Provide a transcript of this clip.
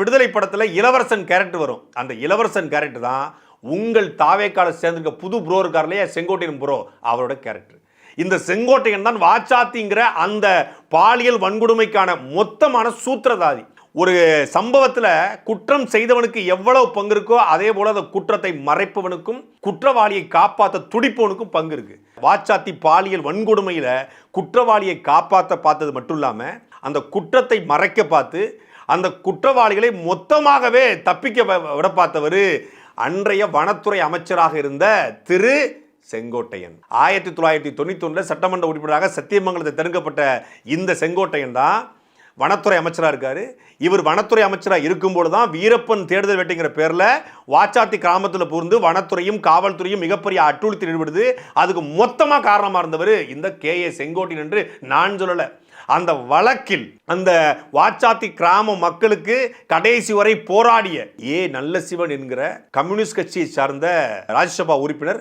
விடுதலை படத்தில் இளவரசன் கேரக்டர் வரும். அந்த இளவரசன் கேரக்டர் தான் உங்கள் தாவேக்கால சேர்ந்திருக்க புது ப்ரோ இருக்கார் இல்லையா? செங்கோட்டையன் ப்ரோ அவரோட கேரக்டர் இந்த செங்கோட்டையன் தான் வாச்சாத்திங்கிற அந்த பாலியல் வன்கொடுமைக்கான மொத்தமான சூத்திரதாதி. ஒரு சம்பவத்தில் குற்றம் செய்தவனுக்கு எவ்வளவு பங்கு இருக்கோ அதே போல அந்த குற்றத்தை மறைப்பவனுக்கும் குற்றவாளியை காப்பாற்ற துடிப்பவனுக்கும் பங்கு இருக்கு. வாச்சாத்தி பாலியல் வன்கொடுமையில் குற்றவாளியை காப்பாற்ற பார்த்தது மட்டும் இல்லாமல் அந்த குற்றத்தை மறைக்க பார்த்து அந்த குற்றவாளிகளை மொத்தமாகவே தப்பிக்க விட பார்த்தவர் அன்றைய வனத்துறை அமைச்சராக இருந்த திரு செங்கோட்டையன். ஆயிரத்தி தொள்ளாயிரத்தி தொண்ணூத்தி ஒன்றில் சட்டமன்ற உறுப்பினராக சத்தியமங்கலத்தை தடுக்கப்பட்ட இந்த செங்கோட்டையன் தான் வனத்துறை அமைச்சராக இருக்கார். இவர் வனத்துறை அமைச்சராக இருக்கும்போது தான் வீரப்பன் தேடுதல் வேட்டைங்கிற பேரில் வாச்சாத்தி கிராமத்தில் பூர்ந்து வனத்துறையும் காவல்துறையும் மிகப்பெரிய அட்டுழுத்தி ஈடுபடுது அதுக்கு மொத்தமாக காரணமாக இருந்தவர் இந்த கே. ஏ. செங்கோட்டின் என்று நான் சொல்லலை. அந்த வழக்கில் அந்த வாச்சாத்தி கிராம மக்களுக்கு கடைசி வரை போராடிய ஏ. நல்ல சிவன் என்கிற கம்யூனிஸ்ட் கட்சியை சார்ந்த ராஜ்யசபா உறுப்பினர்